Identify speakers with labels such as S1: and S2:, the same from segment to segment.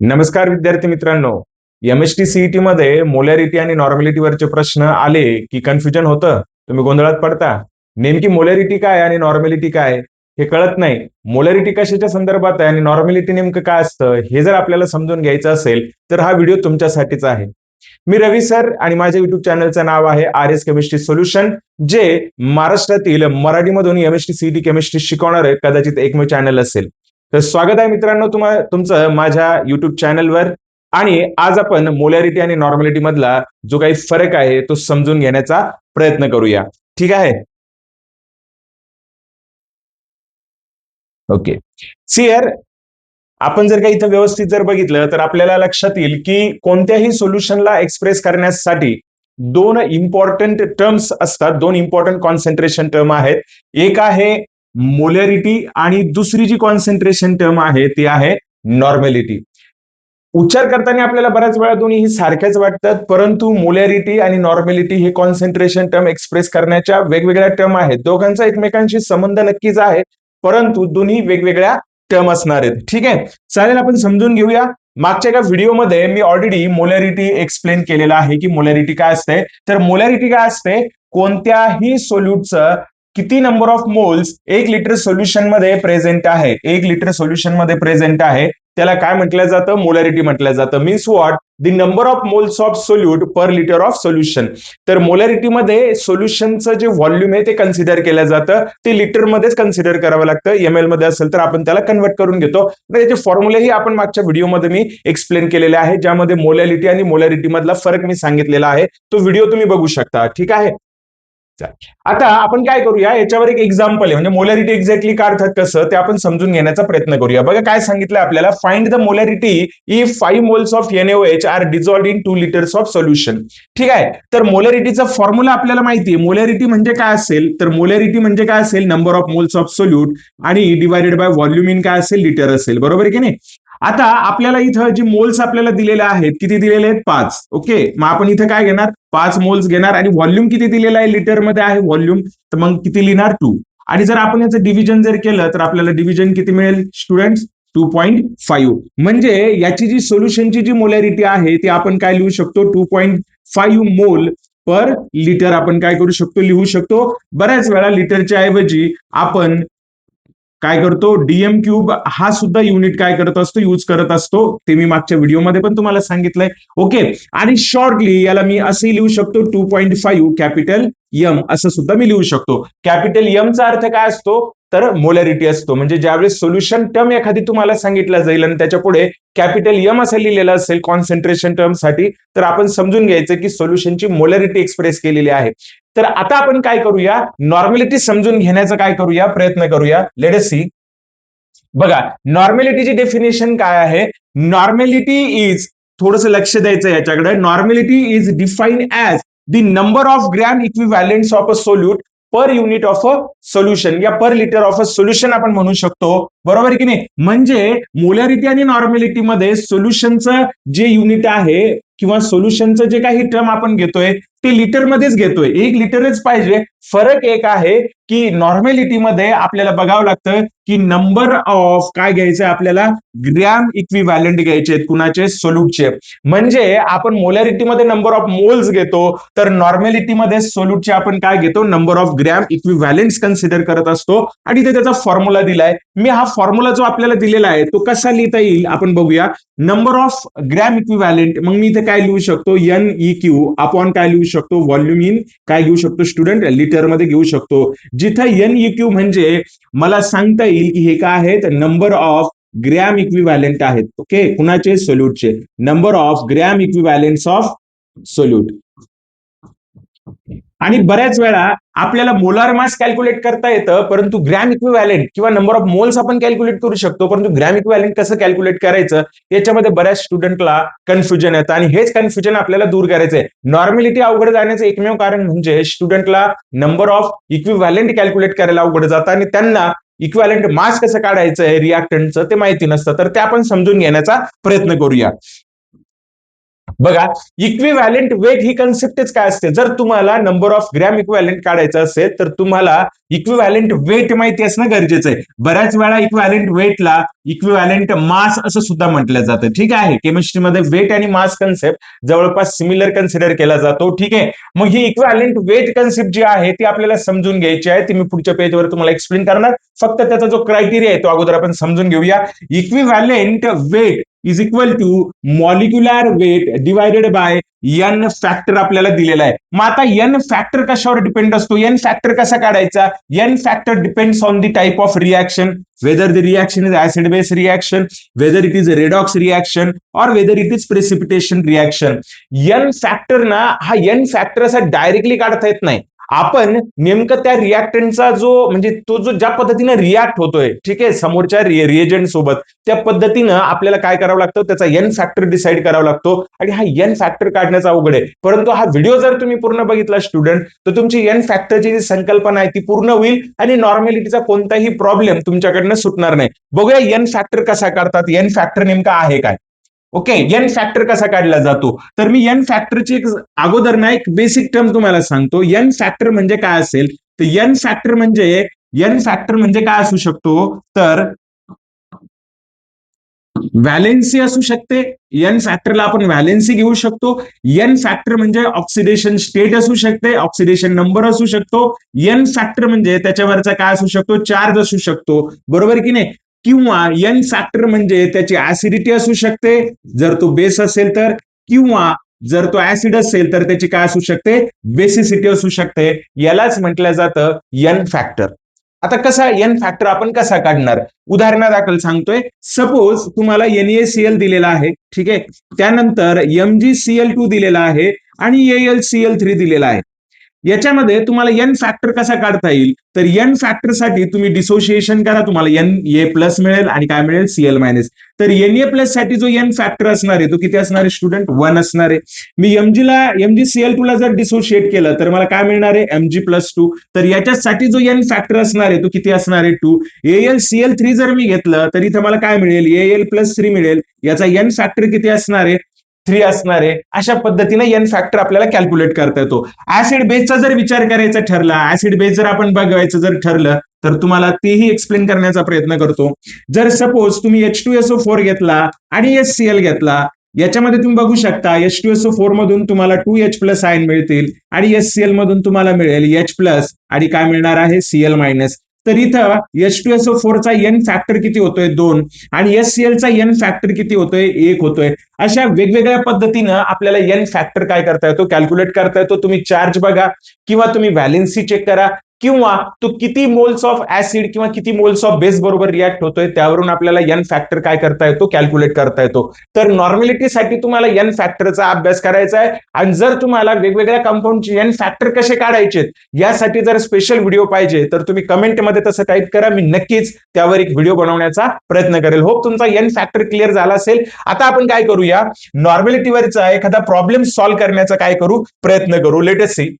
S1: नमस्कार विद्यार्थी मित्रांनो. एम एस टी सीईटी मध्ये मोलॅरिटी आणि नॉर्मॅलिटीवरचे प्रश्न आले की कन्फ्युजन होतं तुम्ही गोंधळात पडता. नेमकी मोलॅरिटी काय आणि नॉर्मॅलिटी काय हे कळत नाही. मोलॅरिटी कशाच्या संदर्भात आहे आणि नॉर्मॅलिटी नेमकं काय असतं हे जर आपल्याला समजून घ्यायचं असेल तर हा व्हिडिओ तुमच्यासाठीच आहे. मी रवी सर आणि माझ्या युट्यूब चॅनलचं नाव आहे आर एस केमिस्ट्री सोल्युशन जे महाराष्ट्रातील मराठीमधून M S T CET chemistry शिकवणारे कदाचित एकमेव चॅनल असेल. तर स्वागत आहे मित्रांनो तुम्हा तुमचं माझ्या युट्यूब चॅनलवर आणि आज आपण मोलॅरिटी आणि नॉर्मॅलिटी मधला जो काही फरक आहे तो समजून घेण्याचा प्रयत्न करूया. ठीक आहे? ओके सियर आपण जर का इथं व्यवस्थित जर बघितलं तर आपल्याला लक्षात येईल की कोणत्याही सोल्युशनला एक्सप्रेस करण्यासाठी दोन इम्पॉर्टंट टर्म्स असतात दोन इम्पॉर्टंट कॉन्सन्ट्रेशन टर्म आहेत. एक आहे मोलॅरिटी आणि दुसरी जी कॉन्सन्ट्रेशन टर्म आहे ती आहे नॉर्मॅलिटी उच्चार करताना आपल्याला बऱ्याच वेळा दोन्ही ही सारख्याच वाटतात परंतु मोलॅरिटी आणि नॉर्मॅलिटी हे कॉन्सन्ट्रेशन टर्म एक्सप्रेस करण्याच्या वेगवेगळ्या टर्म आहेत. दोघांचा एकमेकांशी संबंध नक्कीच आहे परंतु दोन्ही वेगवेगळ्या टर्म असणार आहेत. ठीक आहे? चालेल आपण समजून घेऊया. मागच्या एका व्हिडिओमध्ये मी ऑलरेडी मोलॅरिटी एक्सप्लेन केलेला आहे की मोलॅरिटी काय असते. तर मोलॅरिटी काय असते? कोणत्याही सोल्यूटचं किती नंबर ऑफ मोल्स एक लिटर सोल्युशनमध्ये प्रेझेंट आहे? एक लिटर सोल्युशनमध्ये प्रेझेंट आहे. त्याला काय म्हटलं जातं? मोलॅरिटी म्हटलं जातं. Means what the number of moles of solute per litre of solution तर मोलॅरिटीमध्ये सोल्युशनचं जे व्हॉल्यूम आहे ते कन्सिडर केलं जातं. ते लिटरमध्येच कन्सिडर करावं लागतं. एमएलमध्ये असेल तर आपण त्याला कन्वर्ट करून घेतो. याचे फॉर्म्युलेही आपण मागच्या व्हिडिओमध्ये मी एक्सप्लेन केलेले आहे ज्यामध्ये मोलॅरिटी आणि मोलॅरिटी मधला फरक मी सांगितलेला आहे. तो व्हिडिओ तुम्ही बघू शकता. ठीक आहे? आता आपण काय करूया याच्यावर एक एक्झाम्पल आहे. म्हणजे मोलॅरिटी एक्झॅक्टली काय अर्थात कसं ते आपण समजून घेण्याचा प्रयत्न करूया. बघा काय सांगितलं आपल्याला? Find the molarity if five moles of NOH are dissolved in two litres of solution ठीक आहे? तर मोलॅरिटीचा फॉर्म्युला आपल्याला माहिती आहे. मोलॅरिटी म्हणजे काय असेल? तर मोलॅरिटी म्हणजे काय असेल? Number of moles of solute आणि डिवायडेड बाय व्हॉल्युम इन काय असेल? लिटर असेल. बरोबर आहे की नाही? आता आपल्याला इथं जे मोल्स आपल्याला दिलेले आहेत किती दिलेले आहेत? पाच. ओके मग आपण इथं काय घेणार? पाच मोल्स घेणार आणि व्हॉल्यूम किती दिलेला आहे? लिटरमध्ये आहे व्हॉल्यूम तर मग किती लिहिणार? टू आणि जर आपण याचं डिव्हिजन जर केलं तर आपल्याला डिव्हिजन किती मिळेल? स्टुडंट टू पॉईंट फाईव्ह म्हणजे याची जी सोल्युशनची जी मोलॅरिटी आहे ती आपण काय लिहू शकतो? टू पॉईंट फाईव्ह मोल पर लिटर आपण काय करू शकतो? लिहू शकतो. बऱ्याच वेळा लिटरच्या ऐवजी आपण काय करतो? डीएम क्यूब हा सुद्धा युनिट काय करत असतो? यूज करत असतो. ते मी मागच्या व्हिडिओमध्ये पण तुम्हाला सांगितलंय. ओके आणि शॉर्टली याला मी असे लिहू शकतो two point five capital M असं सुद्धा मी लिहू शकतो. कॅपिटल यमचा अर्थ काय असतो? तर मोलॅरिटी असतो. म्हणजे ज्यावेळेस सोल्युशन टर्म एखादी तुम्हाला सांगितलं जाईल आणि त्याच्या पुढे कॅपिटल यम असं लिहिलेलं असेल कॉन्सन्ट्रेशन टर्मसाठी तर आपण समजून घ्यायचं की सोल्युशनची मोलॅरिटी एक्सप्रेस केलेली आहे. तर आता आपण काय करूया? नॉर्मॅलिटी समजून घेण्याचा काय करूया? प्रयत्न करूया. लेडसी बघा नॉर्मॅलिटीची डेफिनेशन काय आहे? नॉर्मॅलिटी इज थोडस लक्ष द्यायचं याच्याकडे. Normality is define as the number of gram equivalents of a solute per unit of a solution या per litre of a solution आपण म्हणू शकतो बरोबर की नाही? म्हणजे मोलॅरिटी आणि नॉर्मॅलिटी मध्ये सोल्युशनचं जे युनिट आहे किंवा सोल्युशनचं जे काही टर्म आपण घेतोय ते लिटरमध्येच घेतोय. एक लिटरच पाहिजे. फरक एक आहे की नॉर्मॅलिटीमध्ये आपल्याला बघावं लागतं की नंबर ऑफ काय घ्यायचं आपल्याला? ग्रॅम इक्विव्हॅलंट घ्यायचे आहेत कुणाचे? सोल्यूटचे म्हणजे आपण मोलॅरिटीमध्ये नंबर ऑफ मोल्स घेतो तर नॉर्मॅलिटीमध्ये सोल्यूटचे आपण काय घेतो? Number of gram equivalent consider करत असतो. आणि ते त्याचा फॉर्म्युला दिलाय. मी हा फॉर्म्युला जो आपल्याला दिलेला आहे तो कसा लिहिता येईल आपण बघूया. नंबर ऑफ ग्रॅम इक्विव्हॅलंट मग मी इथे काय लिहू शकतो? एन ई क्यू आपण काय लिहू शकतो? व्हॉल्यूम इन काय घेऊ शकतो? स्टुडंट लिटरमध्ये घेऊ शकतो. जिथं एन ई क्यू म्हणजे मला सांगता येईल की हे काय आहेत? नंबर ऑफ ग्रॅम इक्विव्हॅलेंट आहेत. ओके कुणाचे? सोल्यूटचे number of gram equivalents of solute आणि बऱ्याच वेळा आपल्याला मोलार मास कॅल्क्युलेट करता येतं परंतु ग्रॅम इक्विव्हॅलेंट किंवा नंबर ऑफ मोल्स आपण कॅल्क्युलेट करू शकतो परंतु ग्रॅम इक्विव्हॅलेंट कसं कॅल्क्युलेट करायचं याच्यामध्ये बऱ्याच स्टुडंटला कन्फ्युजन येतं आणि हेच कन्फ्युजन आपल्याला दूर करायचंय नॉर्मॅलिटी अवघड जाण्याचं एकमेव कारण म्हणजे स्टुडंटला नंबर ऑफ इक्विव्हॅलेंट कॅल्क्युलेट करायला अवघड जातं आणि त्यांना इक्विव्हॅलेंट मास कसं काढायचं आहे रिॲक्टंटचं ते माहिती नसतं. तर ते आपण समजून घेण्याचा प्रयत्न करूया. बघा इक्विव्हॅलेंट वेट ही कन्सेप्टच काय असते? जर तुम्हाला नंबर ऑफ ग्रॅम इक्विव्हॅलेंट काढायचं असेल तर तुम्हाला इक्विव्हॅलेंट वेट माहिती असणं गरजेचं आहे. बऱ्याच वेळा इक्विव्हॅलेंट वेटला इक्विव्हॅलेंट मास असं सुद्धा म्हटलं जातं. ठीक आहे? केमिस्ट्रीमध्ये वेट आणि मास कन्सेप्ट जवळपास सिमिलर कन्सिडर केला जातो. ठीक आहे? मग ही इक्विव्हॅलेंट वेट कन्सेप्ट जी आहे ती आपल्याला समजून घ्यायची आहे. ती मी पुढच्या पेजवर तुम्हाला एक्सप्लेन करणार. फक्त त्याचा जो क्रायटेरिया आहे तो अगोदर आपण समजून घेऊया. Equivalent weight is equal to molecular weight divided by n factor आपल्याला दिलेला आहे. मग आता एन फॅक्टर कशावर डिपेंड असतो? एन फॅक्टर कसा काढायचा? N factor depends on the type of reaction whether the reaction is acid base reaction whether it is redox reaction or whether it is precipitation reaction n factor ना हा N factor असा directly काढता येत नाही. आपण नेमकं त्या रिॲक्टंटचा जो म्हणजे तो जो ज्या पद्धतीने रिॲक्ट होतोय ठीक आहे समोरच्या रिएजंट सोबत त्या पद्धतीनं आपल्याला काय करावं लागतं? त्याचा एन फॅक्टर डिसाईड करावा लागतो. आणि हा एन फॅक्टर काढण्याचा अवघड आहे. परंतु हा व्हिडिओ जर तुम्ही पूर्ण बघितला स्टुडंट तर तुमची एन फॅक्टरची जी संकल्पना आहे ती पूर्ण होईल आणि नॉर्मॅलिटीचा कोणताही प्रॉब्लेम तुमच्याकडनं सुटणार नाही. बघूया एन फॅक्टर कसा काढतात एन फॅक्टर नेमका आहे काय? ओके एन फॅक्टर कसा काढला जातो? तर मी एन फॅक्टरची एक अगोदर ना एक बेसिक टर्म तुम्हाला सांगतो. एन फॅक्टर म्हणजे काय असेल? तर एन फॅक्टर म्हणजे एन फॅक्टर म्हणजे काय असू शकतो? तर व्हॅलेन्सी असू शकते. एन फॅक्टरला आपण व्हॅलेन्सी घेऊ शकतो. एन फॅक्टर म्हणजे ऑक्सिडेशन स्टेट असू शकते. ऑक्सिडेशन नंबर असू शकतो. एन फॅक्टर म्हणजे त्याच्यावरचा काय असू शकतो? चार्ज असू शकतो. बरोबर की नाही? किंवा एन फॅक्टर म्हणजे त्याची ऍसिडिटी असू शकते. जर तो बेस असेल तर किंवा जर तो ऍसिड असेल तर त्याची काय असू शकते? बेसिसिटी असू शकते. यालाच म्हटलं जातं एन फॅक्टर आता कसा एन फॅक्टर आपण कसा काढणार? उदाहरणादाखल सांगतोय. सपोज तुम्हाला एनएसीएल दिलेला आहे ठीक आहे? त्यानंतर एमजीसीएल टू दिलेला आहे आणि एएलसीएल थ्री दिलेला आहे. याच्यामध्ये तुम्हाला एन फॅक्टर कसा काढता येईल? तर एन फॅक्टरसाठी तुम्ही डिसोसिएशन करा तुम्हाला एन ए प्लस मिळेल आणि काय मिळेल? सीएल मायनस तर एन ए प्लससाठी जो एन फॅक्टर असणार आहे तो किती असणार आहे स्टुडंट वन असणार आहे. मी एमजीला एमजी सीएल टू ला जर डिसोशिएट केलं तर मला काय मिळणार आहे? एमजी प्लस टू तर याच्यासाठी जो एन फॅक्टर असणार आहे तो किती असणार आहे? टू एल सीएल थ्री जर मी घेतलं तर इथं मला काय मिळेल? एल प्लस थ्री मिळेल. याचा एन फॅक्टर किती असणार आहे? थ्री असणार आहे अशा पद्धतीने एन फॅक्टर आपल्याला कॅल्क्युलेट करता येतो. ऍसिड बेसचा जर विचार करायचा ठरला ऍसिड बेस जर आपण बघायचं जर ठरलं तर तुम्हाला तेही एक्सप्लेन करण्याचा प्रयत्न करतो. जर सपोज तुम्ही H two S O four घेतला आणि एस सी एल घेतला याच्यामध्ये तुम्ही बघू शकता H two S O four मधून तुम्हाला टू एच प्लस आयन मिळतील आणि एस सी एल मधून तुम्हाला मिळेल एच प्लस आणि काय मिळणार आहे? सीएल मायनस तर इथं एच टू एस ओ फोरचा एन फॅक्टर किती होतोय? दोन. आणि एस सी एलचा एन फॅक्टर किती होतोय? एक होतोय. अशा वेगवेगळ्या पद्धतीनं आपल्याला एन फॅक्टर काय करता येतो? कॅल्क्युलेट करता येतो. तुम्ही चार्ज बघा किंवा तुम्ही व्हॅलेन्सी चेक करा. किंवा तो किती मोल्स ऑफ ऍसिड किंवा किती मोल्स ऑफ बेस बरोबर रिॲक्ट होतोय त्यावरून आपल्याला एन फॅक्टर काय करता येतो? कॅल्क्युलेट करता येतो. तर नॉर्मॅलिटीसाठी तुम्हाला एन फॅक्टरचा अभ्यास करायचा आहे आणि जर तुम्हाला वेगवेगळ्या कंपाऊंडचे एन फॅक्टर कसे काढायचे यासाठी जर स्पेशल व्हिडिओ पाहिजे तर तुम्ही कमेंटमध्ये तसं टाईप करा. मी नक्कीच त्यावर एक व्हिडिओ बनवण्याचा प्रयत्न करेल. होप तुमचा एन फॅक्टर क्लिअर झाला असेल. आता आपण काय करूया? नॉर्मॅलिटीवरचा एखादा प्रॉब्लेम सॉल्व्ह करण्याचा काय करू? प्रयत्न करू. Latest see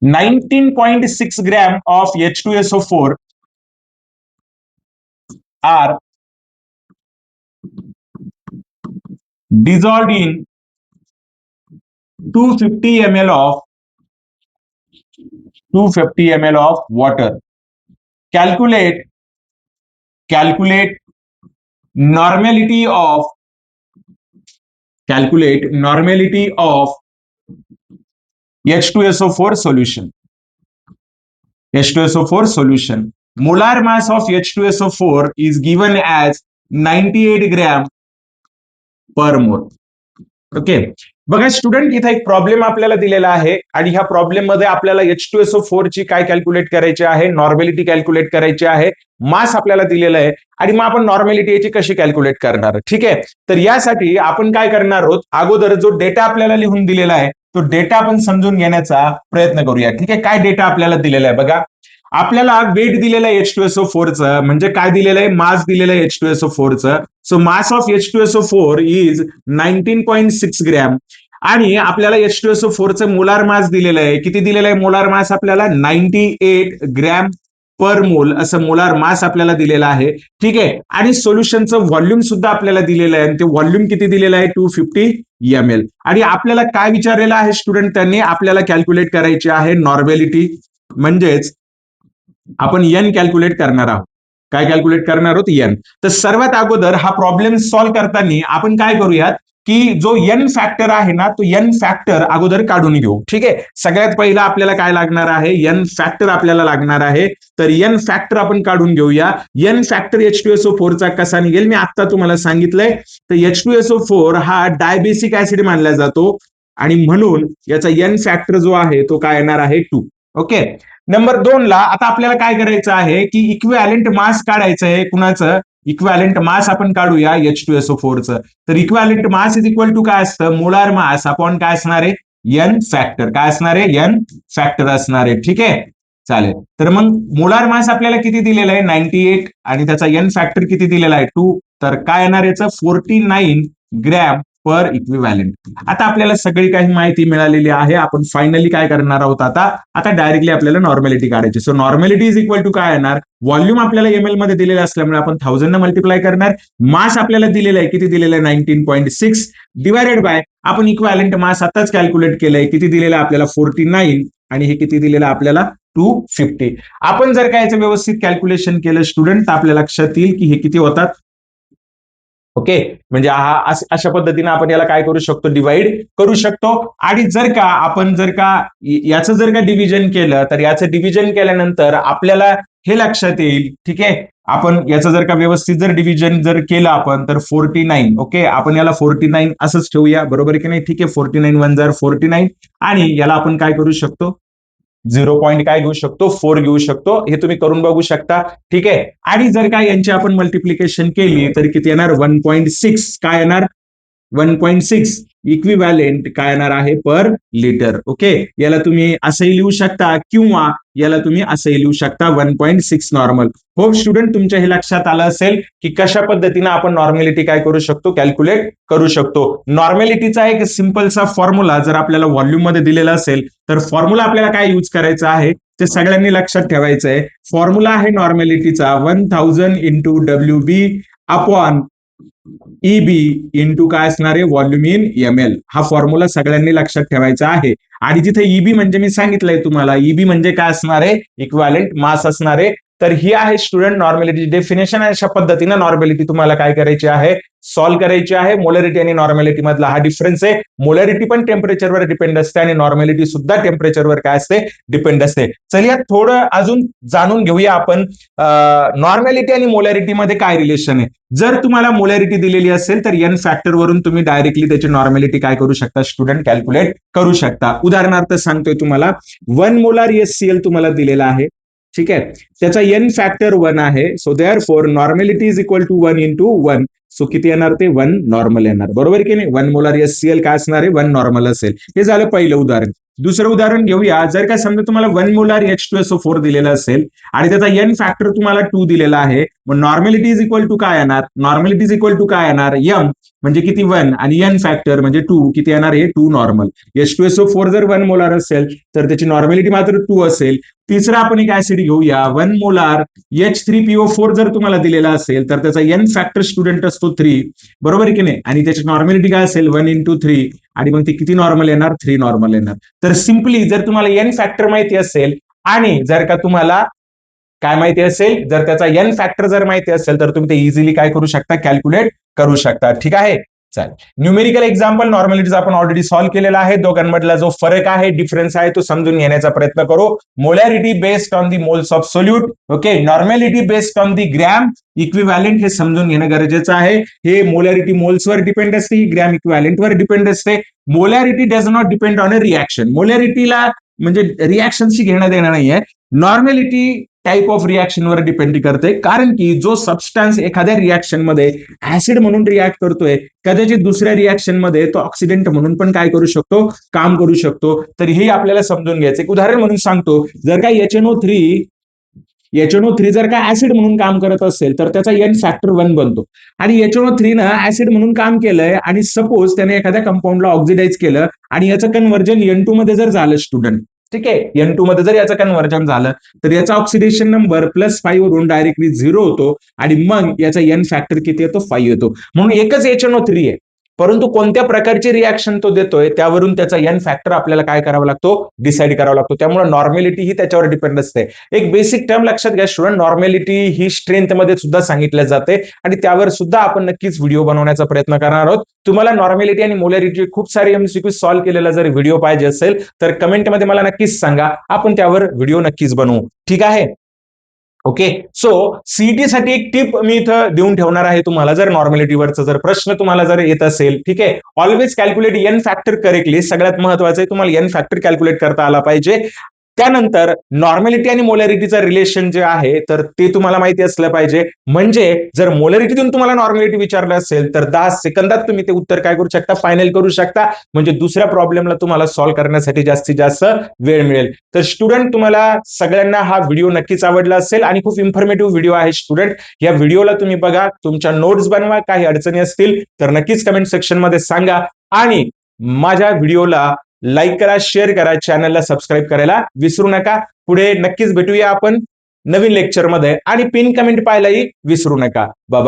S1: Nineteen point six gram of H2SO4 are dissolved in 250 ml of 250 ml of water. Calculate calculate normality of calculate normality of H2SO4 solution. H2SO4 solution. Molar mass of H2SO4 is given as 98 gram per mole. Okay बघा student इथं एक problem आपल्याला दिलेला आहे आणि ह्या प्रॉब्लेममध्ये आपल्याला H two S O four ची काय कॅल्क्युलेट करायची आहे? नॉर्मॅलिटी कॅल्क्युलेट करायची आहे. मास आपल्याला दिलेला आहे आणि मग आपण नॉर्मॅलिटी याची कशी कॅल्क्युलेट करणार? ठीक आहे? तर यासाठी आपण काय करणार आहोत? अगोदर जो डेटा आपल्याला लिहून दिलेला आहे तो डेटा आपण समजून घेण्याचा प्रयत्न करूया. ठीक आहे? काय डेटा आपल्याला दिलेला आहे? बघा. आपल्याला वेट दिलेलं आहे एच टू एस ओ फोरचं म्हणजे काय दिलेलं आहे? मास दिलेलं आहे H two S O फोरचं so mass of H two S O four is nineteen point six gram आणि आपल्याला एच टू एस ओ फोरचं मोलार मास दिलेलं आहे. किती दिलेलं आहे मोलार मास आपल्याला? नाईन्टी एट ग्रॅम पर मोल असं मोलार मास आपल्याला दिलेला आहे. ठीक आहे? आणि सोल्युशनचं व्हॉल्यूम सुद्धा आपल्याला दिलेलं आहे. आणि ते व्हॉल्यूम किती दिलेलं आहे? टू फिफ्टी एम एल आणि आपल्याला काय विचारलेलं आहे स्टुडंट त्यांनी? आपल्याला कॅल्क्युलेट करायची आहे नॉर्मॅलिटी म्हणजेच आपण एन कॅल्क्युलेट करणार आहोत. काय कॅल्क्युलेट करणार आहोत? एन तर सर्वात अगोदर हा प्रॉब्लेम सॉल्व्ह करताना आपण काय करूयात? की जो एन फॅक्टर आहे ना तो एन फॅक्टर अगोदर काढून घेऊ. ठीक आहे? सगळ्यात पहिला आपल्याला काय लागणार आहे? एन फॅक्टर आपल्याला लागणार आहे. तर एन फॅक्टर आपण काढून घेऊया. N factor H two S O फोरचा कसा निघेल? मी आता तुम्हाला सांगितलंय. तर H two S O four हा डायबेसिक ऍसिड मानला जातो. आणि म्हणून याचा एन फॅक्टर जो आहे तो काय येणार आहे? टू ओके नंबर दोन ला आता आपल्याला काय करायचं आहे की इक्वॅलेंट मास काढायचं आहे कुणाचं? इक्वॅलेंट मास आपण काढूया एच टू एसओ फोरचं तर equivalent mass is equal to काय असतं? मोलार मास अपॉन काय असणार आहे? एन फॅक्टर काय असणार आहे? एन फॅक्टर असणार आहे. ठीक आहे? चालेल. तर मग मोलार मास आपल्याला किती दिलेला आहे? नाईन्टी एट आणि त्याचा एन फॅक्टर किती दिलेला आहे? टू तर काय येणार याचं? Forty nine gram per equivalent आता आपल्याला सगळी काही माहिती मिळालेली आहे. आपण फायनली काय करणार आहोत आता? आता डायरेक्टली आपल्याला नॉर्मॅलिटी काढायची so normality is equal to काय येणार? व्हॉल्यूम आपल्याला एमएलमध्ये दिलेलं असल्यामुळे आपण थाउजंड मल्टिप्लाय करणार. मास आपल्याला दिलेला आहे. किती दिलेला आहे? Nineteen point six divided by आपण इक्वॅलेंट मास आताच कॅल्क्युलेट केलंय. किती दिलेलं आपल्याला फोर्टी नाईन आणि हे किती दिलेलं आपल्याला टू फिफ्टी आपण जर काय याचं व्यवस्थित कॅल्क्युलेशन केलं स्टुडंट तर आपल्या लक्षात येईल की हे किती होतात? ओके म्हणजे हा अशा पद्धतीने आपण याला काय करू शकतो? डिवाइड करू शकतो. आणि जर का आपण जर का याचं जर का डिव्हिजन केलं तर याचं डिव्हिजन केल्यानंतर आपल्याला हे लक्षात येईल ठीक आहे? आपण याचं जर का व्यवस्थित जर डिव्हिजन जर केलं आपण तर फोर्टी नाईन ओके आपण याला फोर्टी नाईन असंच ठेवूया बरोबर आहे की नाही? ठीक आहे फोर्टी नाईन वन जर फोर्टी नाईन आणि याला आपण काय करू शकतो? झिरो पॉईंट काय घेऊ शकतो? फोर घेऊ शकतो. हे तुम्ही करून बघू शकता. ठीक आहे? आणि जर काय यांची आपण मल्टिप्लिकेशन केली तर किती येणार? One point six. काय येणार? वन पॉईंट सिक्स इक्विव्हॅलेंट काय येणार आहे पर लिटर ओके याला तुम्ही असंही लिहू शकता किंवा याला तुम्ही असंही लिहू शकता one point six normal hope student तुमच्या हे लक्षात आलं असेल की कशा पद्धतीने आपण नॉर्मॅलिटी काय करू शकतो? कॅल्क्युलेट करू शकतो. नॉर्मॅलिटीचा एक सिम्पलचा फॉर्म्युला जर आपल्याला व्हॉल्यूममध्ये दिलेला असेल तर फॉर्म्युला आपल्याला काय यूज करायचा आहे? ते सगळ्यांनी लक्षात ठेवायचं आहे फॉर्म्युला आहे नॉर्मॅलिटीचा one thousand into W B upon E B into काय असणार आहे? व्हॉल्यूम इन एम एल हा फॉर्म्युला सगळ्यांनी लक्षात ठेवायचा आहे. आणि जिथे ईबी म्हणजे मी सांगितलंय तुम्हाला ईबी म्हणजे काय असणार आहे? इक्वॅलेंट मास असणार आहे. तर ही आहे स्टुडंट नॉर्मॅलिटी डेफिनेशन अशा पद्धतीनं नॉर्मॅलिटी तुम्हाला काय करायची आहे? सॉल्व्ह करायची आहे. मोलॅरिटी आणि नॉर्मॅलिटी मधला हा डिफरन्स आहे. मोलॅरिटी पण टेम्परेचरवर डिपेंड असते आणि नॉर्मॅलिटी सुद्धा टेम्परेचरवर काय असते? डिपेंड असते. चलिया थोडं अजून जाणून घेऊया आपण. नॉर्मॅलिटी आणि मोलॅरिटी मध्ये काय रिलेशन आहे? जर तुम्हाला मोलॅरिटी दिलेली असेल तर एन फॅक्टर वरून तुम्ही डायरेक्टली त्याची नॉर्मॅलिटी काय करू शकता? स्टुडंट कॅल्क्युलेट करू शकता. उदाहरणार्थ सांगतोय तुम्हाला. One molar S C L तुम्हाला दिलेला आहे. ठीक आहे? त्याचा एन फॅक्टर वन आहे. So therefore normality is equal to one into one so किती येणार ते? वन नॉर्मल येणार. बरोबर की नाही? One molar S C L काय असणार आहे? वन नॉर्मल असेल. हे झालं पहिलं उदाहरण. दुसरं उदाहरण घेऊया. जर का समजा तुम्हाला one molar H two S O four दिलेला असेल आणि त्याचा एन फॅक्टर तुम्हाला टू दिलेला आहे मग नॉर्मॅलिटी इज इक्वल टू काय येणार? नॉर्मॅलिटी इज इक्वल टू काय येणार? यम म्हणजे किती वन आणि एन फॅक्टर म्हणजे टू किती येणार हे two normal H two S O four जर वन मोलार असेल तर त्याची नॉर्मॅलिटी मात्र टू असेल. तिसरा आपण एक ऍसिड घेऊया. One molar H three P O four जर तुम्हाला दिलेला असेल तर त्याचा एन फॅक्टर स्टुडंट असतो थ्री बरोबर आहे की नाही? आणि त्याची नॉर्मॅलिटी काय असेल? वन इंटू थ्री आणि मग ते किती नॉर्मल येणार? थ्री नॉर्मल येणार. तर सिम्पली जर तुम्हाला एन फॅक्टर माहिती असेल आणि जर का तुम्हाला काय माहिती असेल? जर त्याचा एन फॅक्टर जर माहिती असेल तर तुम्ही ते इझिली काय करू शकता? कॅल्क्युलेट करू शकतात. ठीक आहे? चालेल. न्यूमेरिकल एक्झाम्पल नॉर्मॅलिटीज आपण ऑलरेडी सॉल्व्ह केलेला आहे. दोघांमधला जो फरक आहे डिफरन्स आहे तो समजून घेण्याचा प्रयत्न करू. Molarity based on the moles of solute okay normality based on the gram equivalent हे समजून घेणं गरजेचं आहे. हे मोलॅरिटी मोल्सवर डिपेंड असते ही ग्रॅम इक्विव्हॅलेंटवर डिपेंड असते. Molarity does not depend on a reaction मोलॅरिटीला म्हणजे रिॲक्शनशी घेणं देणं नाहीये. नॉर्मॅलिटी टाईप ऑफ रिॲक्शनवर डिपेंड करते. कारण की जो सबस्टन्स एखाद्या रिॲक्शनमध्ये ऍसिड म्हणून रिॲक्ट करतोय कदाचित दुसऱ्या रिॲक्शनमध्ये तो ऑक्सिडेंट म्हणून पण काय करू शकतो? काम करू शकतो. तर हे आपल्याला समजून घ्यायचं. एक उदाहरण म्हणून सांगतो. जर का ओ थ्री एचएनओ थ्री जर का ऍसिड म्हणून काम करत असेल तर त्याचा एन फॅक्टर वन बनतो. आणि एचएनओ थ्रीनं ऍसिड म्हणून काम केलंय आणि सपोज त्याने एखाद्या कंपाऊंडला ऑक्सिडाईज केलं आणि याचं कन्व्हर्जन एन टू मध्ये जर झालं स्टुडंट ठीक आहे? एन टू मध्ये जर याचं कन्व्हर्जन झालं तर याचा ऑक्सिडेशन नंबर प्लस फाईव्ह वरून डायरेक्टली झिरो होतो आणि मग याचा एन फॅक्टर किती येतो? फाईव्ह येतो. म्हणून एकच एच एन ओ थ्री आहे. परंतु कोणत्या प्रकारची रिॲक्शन तो देतोय त्यावरून त्याचा एन फॅक्टर आपल्याला काय करावा लागतो? डिसाईड करावा लागतो. त्यामुळे नॉर्मॅलिटी ही त्याच्यावर डिपेंड असते. एक बेसिक टर्म लक्षात घ्या स्टुडंट नॉर्मॅलिटी ही स्ट्रेंथमध्ये सुद्धा सांगितलं जाते आणि त्यावर सुद्धा आपण नक्कीच व्हिडिओ बनवण्याचा प्रयत्न करणार आहोत. तुम्हाला नॉर्मॅलिटी आणि मोलॅरिटी खूप सारे एमसीक्यू सॉल्व्ह केलेला जर व्हिडिओ पाहिजे असेल तर कमेंटमध्ये मला नक्कीच सांगा. आपण त्यावर व्हिडिओ नक्कीच बनवू. ठीक आहे? ओके सो सीईटी साठी एक टिप मी इथं देऊन ठेवणार आहे तुम्हाला. जर नॉर्मॅलिटीवरचा जर प्रश्न तुम्हाला जर येत असेल ठीक आहे? Always calculate n factor correctly सगळ्यात महत्वाचं आहे तुम्हाला एन फॅक्टर कॅल्क्युलेट करता आला पाहिजे. त्यानंतर नॉर्मॅलिटी आणि मोलॅरिटीचं रिलेशन जे आहे तर ते तुम्हाला माहिती असलं पाहिजे. म्हणजे जर मोलॅरिटीतून तुम्हाला नॉर्मॅलिटी विचारलं असेल तर दहा सेकंदात तुम्ही ते उत्तर काय करू शकता? फायनल करू शकता. म्हणजे दुसऱ्या प्रॉब्लेमला तुम्हाला सॉल्व्ह करण्यासाठी जास्तीत जास्त वेळ मिळेल. तर स्टुडंट तुम्हाला सगळ्यांना हा व्हिडिओ नक्कीच आवडला असेल आणि खूप इन्फॉर्मेटिव्ह व्हिडिओ आहे स्टुडंट या व्हिडिओला तुम्ही बघा तुमच्या नोट्स बनवा काही अडचणी असतील तर नक्कीच कमेंट सेक्शनमध्ये सांगा. आणि माझ्या व्हिडिओला लाईक करा शेअर करा चॅनलला सबस्क्राईब करायला विसरू नका. पुढे नक्कीच भेटूया आपण नवीन लेक्चरमध्ये आणि पिन कमेंट पाहायलाही विसरू नका. बाय